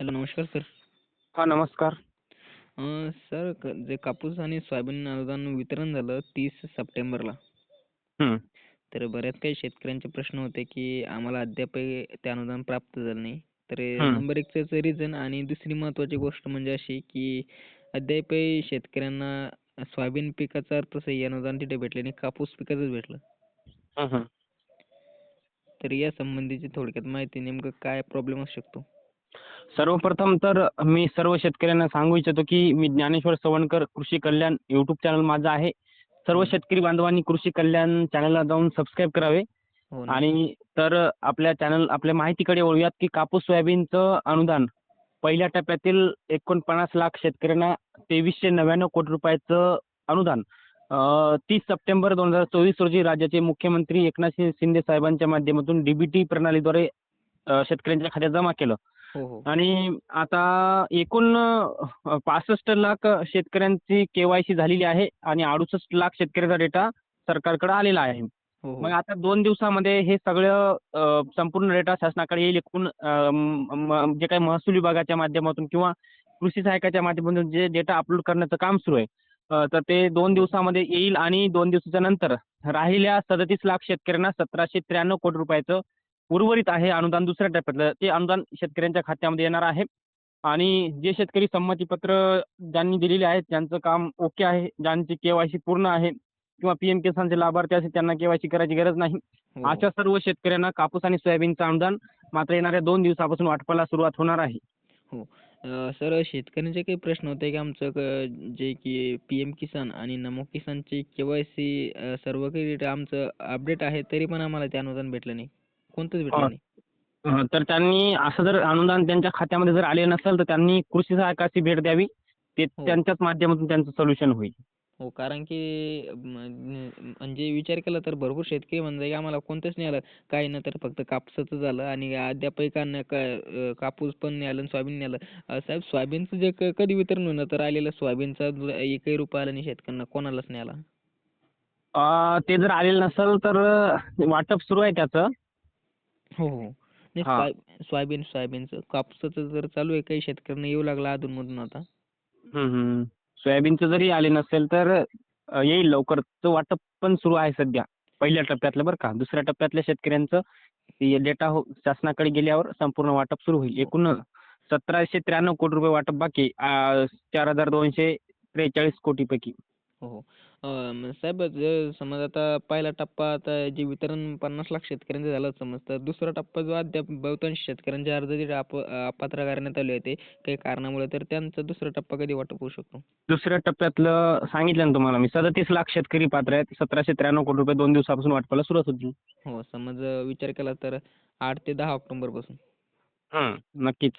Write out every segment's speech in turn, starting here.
Hello नमस्कार sir हा नमस्कार सर जे कापूस आणि सोयाबीन अनुदान वितरण झालं तीस सप्टेंबरला हम्म. तर बऱ्याच काही शेतकऱ्यांचे प्रश्न होते की आम्हाला अद्यापही ते अनुदान प्राप्त झालं नाही तर हम्म. नंबर एकच रिझन आणि दुसरी महत्वाची गोष्ट म्हणजे अशी की अद्यापही शेतकऱ्यांना सोयाबीन पिकाचं अर्थसहाय्य अनुदान तिथे भेटले नाही कापूस पिकाचंच भेटलं हम्म, हम्म. तर या संबंधीची थोडक्यात माहिती नेमकं काय प्रॉब्लेम असू शकतो सर्वप्रथम तर मी सर्व शेतकऱ्यांना सांगू इच्छितो की मी ज्ञानेश्वर सवणकर कृषी कल्याण युट्यूब चॅनल माझं आहे. सर्व शेतकरी बांधवांनी कृषी कल्याण चॅनलला जाऊन सबस्क्राईब करावे. हो ना. आणि तर आपल्या चॅनल आपल्या माहितीकडे वळूयात की कापूस सोयाबीनचं अनुदान पहिल्या टप्प्यातील एकोणपन्नास लाख शेतकऱ्यांना तेवीसशे नव्याण्णव कोटी रुपयाचं अनुदान. तीस सप्टेंबर दोन हजार चोवीस रोजी राज्याचे मुख्यमंत्री एकनाथ शिंदे साहेबांच्या माध्यमातून डीबीटी प्रणालीद्वारे अं, शेतकऱ्यांच्या खात्यात जमा केलं. आणि आता एकूण पासष्ट लाख शेतकऱ्यांची केवायसी झालेली आहे आणि अडुसष्ट लाख शेतकऱ्याचा डेटा सरकारकडे आलेला आहे. हो मग हो आता दोन दिवसामध्ये हे सगळं संपूर्ण डेटा शासनाकडे येईल एकूण जे काही महसूल विभागाच्या माध्यमातून किंवा कृषी सहायकाच्या माध्यमातून जे डेटा अपलोड करण्याचं काम सुरू आहे तर ते दोन दिवसामध्ये येईल आणि दोन दिवसाच्या नंतर राहिलेल्या सदतीस लाख शेतकऱ्यांना सतराशे त्र्याण्णव कोटी रुपयाचं उर्वरित आहे अनुदान दुसऱ्या टप्प्यातलं. ते अनुदान शेतकऱ्यांच्या खात्यामध्ये येणार आहे. आणि जे शेतकरी संमतीपत्र ज्यांनी दिलेले आहेत त्यांचं काम ओके आहे ज्यांची केवायसी पूर्ण आहे किंवा पीएम किसानचे लाभार्थी असेल त्यांना केवायसी करायची गरज नाही. हो. अशा सर्व शेतकऱ्यांना कापूस आणि सोयाबीनचं अनुदान मात्र येणाऱ्या दोन दिवसापासून वाटपाला सुरुवात होणार आहे. हो. सर शेतकऱ्यांचे काही प्रश्न होते की आमचं जे की पी एम किसान आणि नमो किसानची के वाय सी सर्व काही आमचं अपडेट आहे तरी पण आम्हाला ते अनुदान भेटलं नाही. कोणतंच भेटलं. नाही. तर त्यांनी असं जर अनुदान त्यांच्या खात्यामध्ये जर आले नसेल तर त्यांनी कृषी सहायकाची भेट द्यावी. ते हो. त्यांच्याच माध्यमातून त्यांचं सोल्युशन होईल. हो कारण की म्हणजे विचार केला तर भरपूर शेतकरी म्हणतात की आम्हाला कोणतंच नाही आलं. काही ना तर फक्त कापसाचं झालं आणि अद्यापही का नाही का अं, कापूस पण नाही आलं आणि सोयाबीन नाही आलं. अं, साहेब सोयाबीनचं जे क- कधी वितरण होणार तर आलेलं सोयाबीनचा जो एकही रुपया आला नाही शेतकऱ्यांना कोणालाच नाही आला. अं, ते जर आलेलं नसेल तर वाटप सुरू आहे त्याचं. हो हो. नाही हा. सोया- सोयाबीन सोयाबीनचं कापसाचं जर चालू आहे काही शेतकऱ्यांना येऊ लागला अधूनमधून आता. हम्म, हम्म. सोयाबीनचं जरी आले नसेल तर अं, येईल लवकर तो वाटप पण सुरू आहे सध्या. पहिल्या टप्प्यातलं बरं का. दुसऱ्या टप्प्यातल्या शेतकऱ्यांचं डेटा हो शासनाकडे गेल्यावर संपूर्ण वाटप सुरू होईल. एकूण सतराशे त्र्याण्णव कोटी रुपये वाटप बाकी अं, चार हजार दोनशे त्रेचाळीस कोटीपैकी. हो हो. अं, साहेब जर समज आता पहिला टप्पा आता जे वितरण पन्नास लाख शेतकऱ्यांचं झालं समज तर दुसरा टप्पा जो अद्याप बहुतांश शेतकऱ्यांचे अर्ज जे अप अपात्र करण्यात आले होते काही कारणामुळे तर त्यांचा दुसरा टप्पा कधी वाटप होऊ शकतो? दुसऱ्या टप्प्यातलं सांगितलं ना तुम्हाला मी सदतीस लाख शेतकरी पात्र आहेत सतराशे त्र्याण्णव कोटी रुपये दोन दिवसापासून वाटपाला सुरुवात होती. हो समज विचार केला तर आठ ते दहा ऑक्टोबरपासून हम्म, नक्कीच.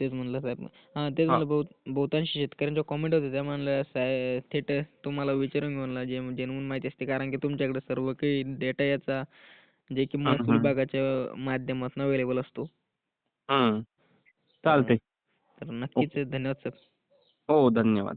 तेच म्हणलं साहेब. हां तेच हा. म्हणलं बहुत बहुतांश शेतकऱ्यांच्या कॉमेंट होत्या त्या म्हणलं साहेब थेट तुम्हाला विचारून घेऊन जे जेन्युइन माहिती असते कारण की तुमच्याकडे सर्व काही डेटा याचा जे की महसूल. विभागाच्या माध्यमातून अवेलेबल असतो. हम्म. चालतंय. तर नक्कीच धन्यवाद सर हो धन्यवाद.